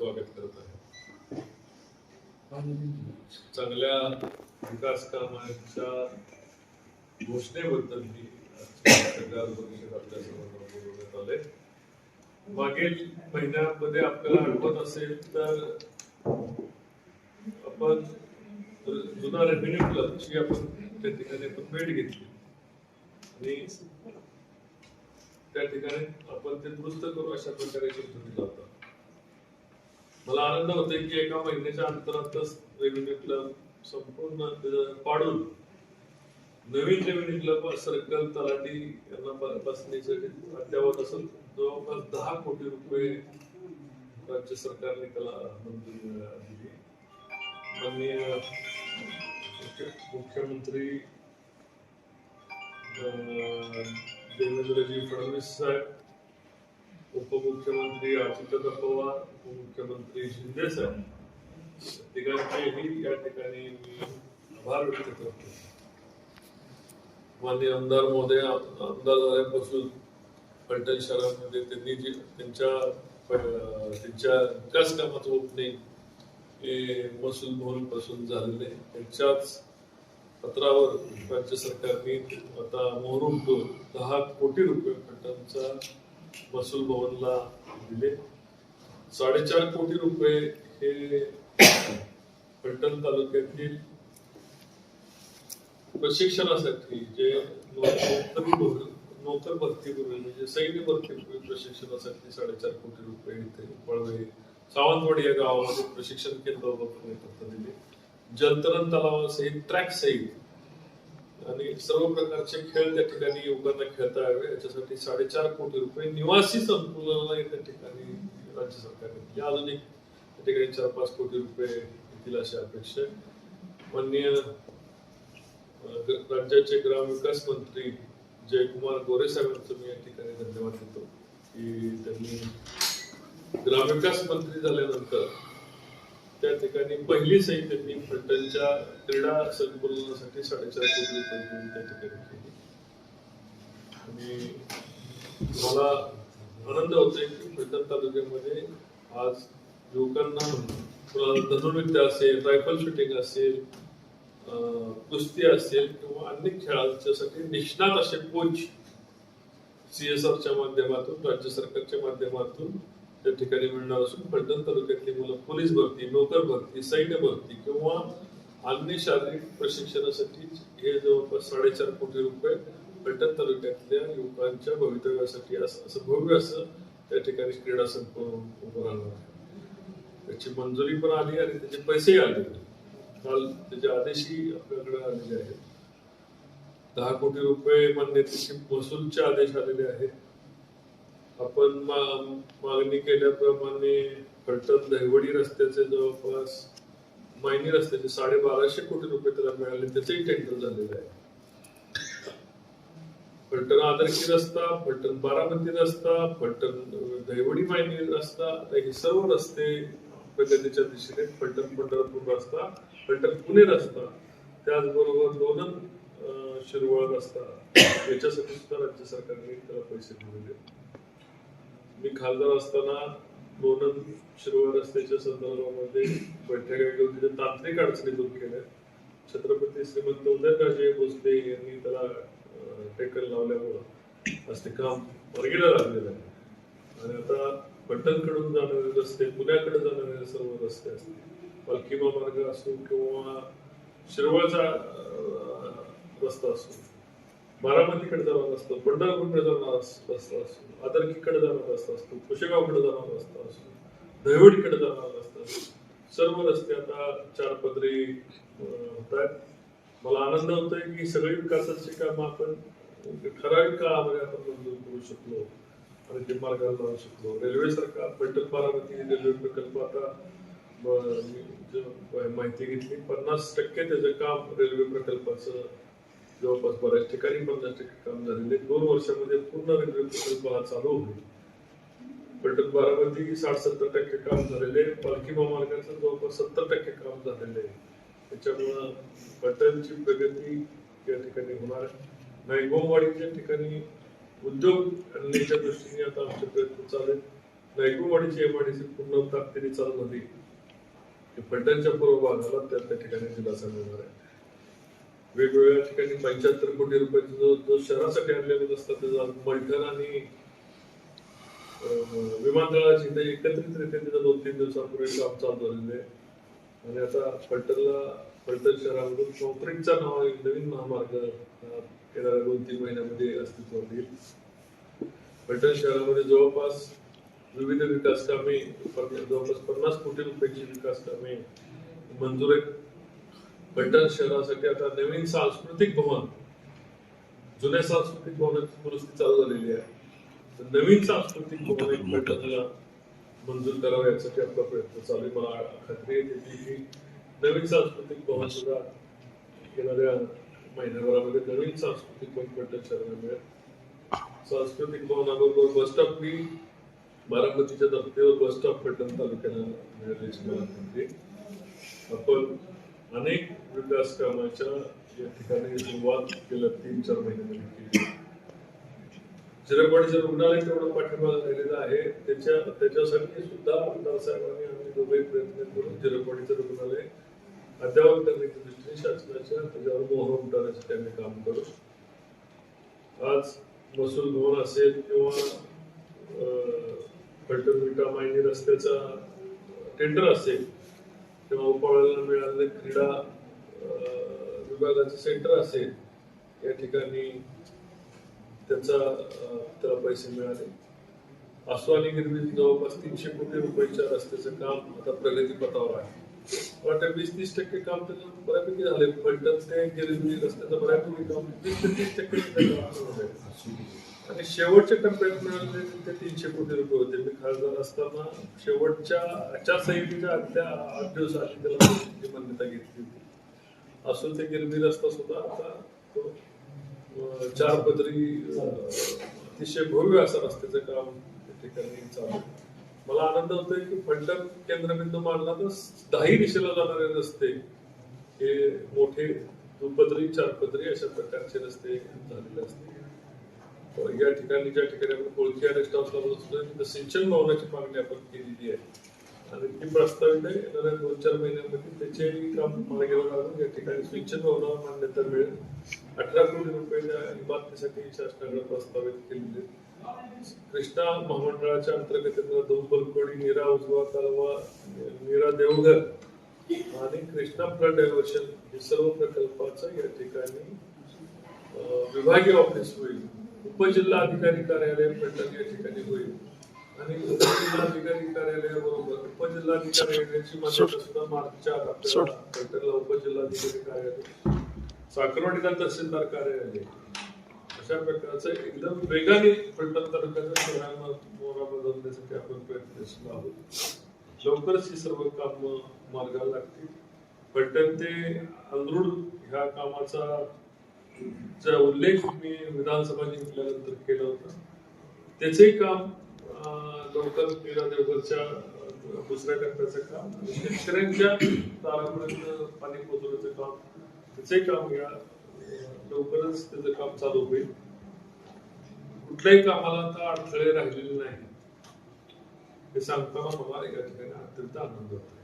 स्वागत करत आहे. चांगल्या विकास कामाच्या घोषणेबद्दल मी पत्रकार मागील महिन्यामध्ये आपल्याला आठवत असेल तर आपण जुना रेव्हेन्यू क्लबची आपण त्या ठिकाणी आपण भेट घेतली. आणि त्या ठिकाणी आपण ते दुरुस्त करू अशा प्रकारे चिंतन होता मला आनंद होतोय की एका महिन्याच्या अंतरातच रेव्हेन्यू क्लब संपूर्ण पाडून नवीन रेव्हेन्यू क्लब सर्कल तलाठी यांना ब- अद्यावत असेल जवळपास दहा कोटी रुपये राज्य सरकारने त्याला मंजुरी दिली. माननीय मुख्यमंत्री देवेंद्रजी फडणवीस साहेब उपमुख्यमंत्री अजितदादा पवार उपमुख्यमंत्री शिंदे साहेब. तिघांचेही या ठिकाणी मी आभार व्यक्त करतो. माननीय आमदार महोदय आमदार झाल्यापासून फलटण शहरामध्ये त्यांनी जी त्यांच्या त्यांच्या विकास कामाचं ओपनिंग हे महसूल भवनपासून झालेले त्यांच्याच पत्रावर राज्य सरकारने आता मोहरून करून दहा कोटी रुपये फलटणचा महसूल भवनला दिले. साडेचार कोटी रुपये हे फलटण तालुक्यातील प्रशिक्षणासाठी जे नोकरी भरती नोकर भरतीपूर्वी म्हणजे सैन्य भरतीपूर्वी प्रशिक्षणासाठी साडेचार कोटी रुपये इथे पळवे सावंतवाडी या गावामध्ये प्रशिक्षण केंद्र उभं करण्याकरता दिले. जलतरण तलावासहित ट्रॅक सहित आणि सर्व प्रकारचे खेळ त्या ठिकाणी युवकांना खेळता यावे. याच्यासाठी साडेचार कोटी रुपये निवासी संकुलाला त्या ठिकाणी राज्य सरकारने दिले अजून एक त्या ठिकाणी चार पाच कोटी रुपये येतील अशी अपेक्षा आहे. माननीय राज्याचे ग्रामविकास मंत्री जयकुमार गोरे साहेबांचं मी या ठिकाणी धन्यवाद देतो. की त्यांनी ग्रामविकास मंत्री झाल्यानंतर त्या ठिकाणी पहिली सही त्यांनी फलटणच्या क्रीडा संकुलनासाठी साडेचार कोटी रुपये देऊन त्या ठिकाणी केली. आणि मला आनंद होतोय की फलटण तालुक्यामध्ये आज युवकांना धनुर्विद्या असेल रायफल शूटिंग असेल कुस्ती असेल किंवा अनेक खेळांच्यासाठी निष्णात असे कोच सीएसआरच्या माध्यमातून राज्य सरकारच्या माध्यमातून त्या ठिकाणी मिळणार असून फलटण तालुक्यातली मुलं पोलीस भरती नोकर भरती सैन्य भरती किंवा अन्य शारीरिक प्रशिक्षणासाठी हे जवळपास साडेचार कोटी रुपये फलटण तालुक्यातल्या युवकांच्या भवितव्यासाठी असं असं भव्य असं त्या ठिकाणी क्रीडा संकुल उभं राहणार आहे. त्याची मंजुरी पण आली आणि त्याचे पैसेही आले. काल त्याचे आदेशही आपल्याकडे आलेले आहेत. दहा कोटी रुपये मान्यतेचे महसूलचे आदेश आलेले आहेत. आपण मागणी केल्याप्रमाणे फलटण दहिवडी रस्त्याचे जवळपास मायनी रस्त्याचे साडेबाराशे कोटी रुपये त्याला मिळाले त्याचेही टेंडर झालेलं आहे फलटण आदर्शी रस्ता फलटण बारामती रस्ता फलटण दहिवडी मायनी रस्ता हे सर्व रस्ते प्रगतीच्या दिशेने फलटण पंढरपूर रस्ता फलटण पुणे रस्ता त्याचबरोबर लोणंद शिरवळ रस्ता याच्यासाठी सुद्धा राज्य सरकारने त्याला पैसे दिलेले आहेत. मी खासदार असताना लोणंद शिरवळ रस्त्याच्या संदर्भामध्ये बैठका तिथे तांत्रिक अडचणी दूर केल्या छत्रपती श्रीमंत उदयनराजे भोसले यांनी त्याला टेकल लावल्यामुळं आज ते काम वर्गीला लागलेलं आहे आणि आता पट्टणकडून जाणारे रस्ते पुण्याकडे जाणारे सर्व रस्ते असतील पालखीमा मार्ग असो किंवा शिरवळचा रस्ता असो बारामतीकडे जाणार असतो पंढरपूरकडे जाणार रस- रस्ता असतो आदरकीकडे जाणार रस्ता असतो कुशेगावकडे जाणारा रस्ता असतो दहिवडीकडे जाणार रस्ता असतो. सर्व रस्ते आता चार पदरी होत आहेत मला आनंद होतोय की सगळी विकासाची कामं आपण ठराविक काळामध्ये आपण मंजूर करू शकलो. आणि ते मार्गाला लावू शकलो. रेल्वे सरकार फलटण बारामती रेल्वे प्रकल्प आता माहिती घेतली पन्नास टक्के त्याचं काम रेल्वे प्रकल्पाचं जवळपास बऱ्याच ठिकाणी पन्नास टक्के काम झालेले दोन वर्षामध्ये पूर्ण रेल्वे प्रकल्प हा चालू होईल. पलटण बारामती साठ सत्तर टक्के काम झालेले आहे. पालखी महामार्गाचं जवळपास सत्तर टक्के काम झालेले आहे. त्याच्यामुळं पलटणची प्रगती या ठिकाणी होणार नाही गोमवाडीच्या ठिकाणी उद्योग आणण्याच्या दृष्टीने आता आमचे प्रयत्न चालू आहेत एमआयडीसी पूर्ण ताकदीने चालू झाली पलटणच्या पूर्व भागाला त्या त्या ठिकाणी दिलासा मिळणार आहे. वेगवेगळ्या ठिकाणी पंच्याहत्तर कोटी रुपयाचा जो जो शहरासाठी आणलेला असतात त्याचा मलठण आणि विमानतळाची ते एकत्रितरित्या तिथं दोन तीन दिवसापूर्वी काम चालू झालेलं. आहे आणि आता फलटणला फलटण शहरामधून कॉन्क्रीटचा नाव एक नवीन महामार्ग येणाऱ्या दोन तीन महिन्यामध्ये अस्तित्वात येईल. फलटण शहरामध्ये जवळपास विविध विकास कामे जवळपास पन्नास कोटी रुपयाची विकास कामे मंजूर आहेत. फलटण शहरासाठी आता नवीन सांस्कृतिक भवन जुन्या सांस्कृतिक भवनाची दुरुस्ती चालू झालेली आहे. तर नवीन सांस्कृतिक भवन एक फलटणला मंजूर करावं यासाठी आपला प्रयत्न चालू आहे. मला खात्री आहे की नवीन सांस्कृतिक भवन सुद्धा येणाऱ्या महिन्याभरामध्ये नवीन सांस्कृतिक भवन फलटण शहराला मिळेल. सांस्कृतिक भवनाबरोबर बस स्टॉप मी बारामतीच्या धर्तीवर बस स्टॉप फलटण तालुक्याला मिळाले. आपण अनेक विकास कामाच्या या ठिकाणी सुरुवात गेल्या तीन चार महिन्यामध्ये केली रुग्णालय तेवढं पाठिंबा राहिलेलं आहे. त्याच्या त्याच्यासाठी सुद्धा आमदार साहेबांनी आम्ही दोघे प्रयत्न करून चिरपवाडीचं रुग्णालय अद्यावत करण्याच्या दृष्टीने शासनाच्या त्याच्यावर मोहर उमटवण्याचं आम्ही काम करू आज महसूल भवन असेल किंवा अं, फलटण विटा मायनी रस्त्याचा टेंडर असेल किंवा उपळाला मिळालेले क्रीडा विभागाचे सेंटर असेल या ठिकाणी त्याचा त्याला पैसे मिळाले. आसवानी गिरवी जवळपास तीनशे कोटी रुपयाच्या रस्त्याचं काम आता प्रगतीपथावर आहे. मला वाटतं वीस तीस टक्के काम त्याचं बऱ्यापैकी झाले फलटण ते गिरवी म्हणजे रस्त्याचं बऱ्यापैकी काम वीस ते तीस टक्के आणि शेवटच्या टप्प्यात मिळालेले ते तीनशे कोटी रुपये होते. मी खासदार असताना शेवटच्या आचारसंहितेच्या आदल्या आठ दिवस आधी त्याला मान्यता घेतली होती. असून ते गिरवी रस्ता सुद्धा आता तो चार पदरी अतिशय भव्य असं रस्त्याचं काम त्या ठिकाणी चालू मला आनंद होतोय की फलटण केंद्रबिंदू मानला तर दहाही दिशेला जाणारे रस्ते हे मोठे दुपदरी चारपदरी अशा प्रकारचे रस्ते झालेले असते या ठिकाणी ज्या ठिकाणी आपण कोळखी आणि स्टाफला तिथं सिंचन भवनाची मागणी आपण केलेली आहे. आणि ती प्रस्तावित आहे. येणाऱ्या दोन चार महिन्यामध्ये त्याचे काम मार्गावर लागून या ठिकाणी सिंचन भवनावर मान्यता मिळेल. अठरा कोटी रुपयाच्या इमारतीसाठी शासनाकडे प्रस्तावित केलेले कृष्णा महामंडळाच्या अंतर्गत दोन बलकोडी नीरा उजवा कालवा नीरा देवघर आणि कृष्णा फ्लड डायव्हर्शन हे सर्व प्रकल्पाचं या ठिकाणी विभागीय ऑफिस होईल. उपजिल्हा अधिकारी कार्यालय फलटण या ठिकाणी होईल. आणि उपजिल्हा अधिकारी कार्यालयाबरोबर उपजिल्हा अधिकाऱ्याची मान्यता सुद्धा मार्चच्या आत आपल्याला फलटणला उपजिल्हा अधिकारी कार्यालय साखरवाडीला तहसीलदार कार्यालय अशा प्रकारचं एकदम वेगाने फलटण तालुक्याच्या शहरांना मोरा बदलण्यासाठी आपण प्रयत्नशील आहोत. लवकरच ही सर्व काम मार्गाला लागतील. फलटण ते अंधरूड ह्या कामाचा चा उल्लेख मी विधानसभा जिंकल्यानंतर केला होता. त्याचे काम अं, लवकर मीरा देवघरच्या दुसऱ्या टप्प्याचं काम शेतकऱ्यांच्या तारापर्यंत पाणी पोहोचवण्याचं काम त्याचे काम या लवकरच त्याचं काम चालू होईल. कुठल्याही कामाला आता अडथळे राहिलेले नाही हे सांगताना मला या ठिकाणी अत्यंत आनंद होतो.